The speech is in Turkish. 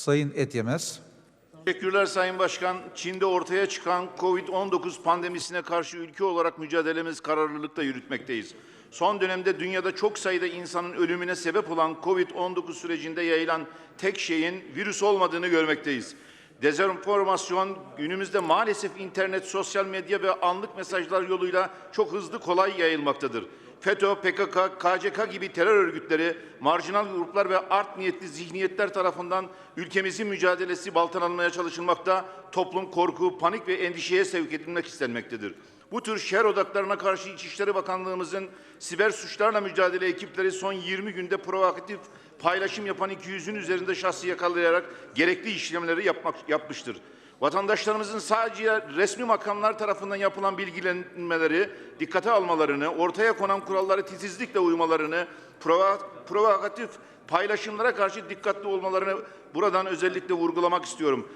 Sayın Etyemez. Teşekkürler Sayın Başkan. Çin'de ortaya çıkan Covid-19 pandemisine karşı ülke olarak mücadelemiz kararlılıkla yürütmekteyiz. Son dönemde dünyada çok sayıda insanın ölümüne sebep olan Covid-19 sürecinde yayılan tek şeyin virüs olmadığını görmekteyiz. Dezenformasyon günümüzde maalesef internet, sosyal medya ve anlık mesajlar yoluyla çok hızlı kolay yayılmaktadır. FETÖ, PKK, KCK gibi terör örgütleri, marjinal gruplar ve art niyetli zihniyetler tarafından ülkemizin mücadelesi baltalanmaya çalışılmakta, toplum korku, panik ve endişeye sevk edilmek istenmektedir. Bu tür şer odaklarına karşı İçişleri Bakanlığımızın siber suçlarla mücadele ekipleri son 20 günde provokatif paylaşım yapan 200'ün üzerinde şahsı yakalayarak gerekli işlemleri yapmak, yapmıştır. Vatandaşlarımızın sadece resmi makamlar tarafından yapılan bilgilenmeleri dikkate almalarını, ortaya konan kuralları titizlikle uymalarını, provokatif paylaşımlara karşı dikkatli olmalarını buradan özellikle vurgulamak istiyorum.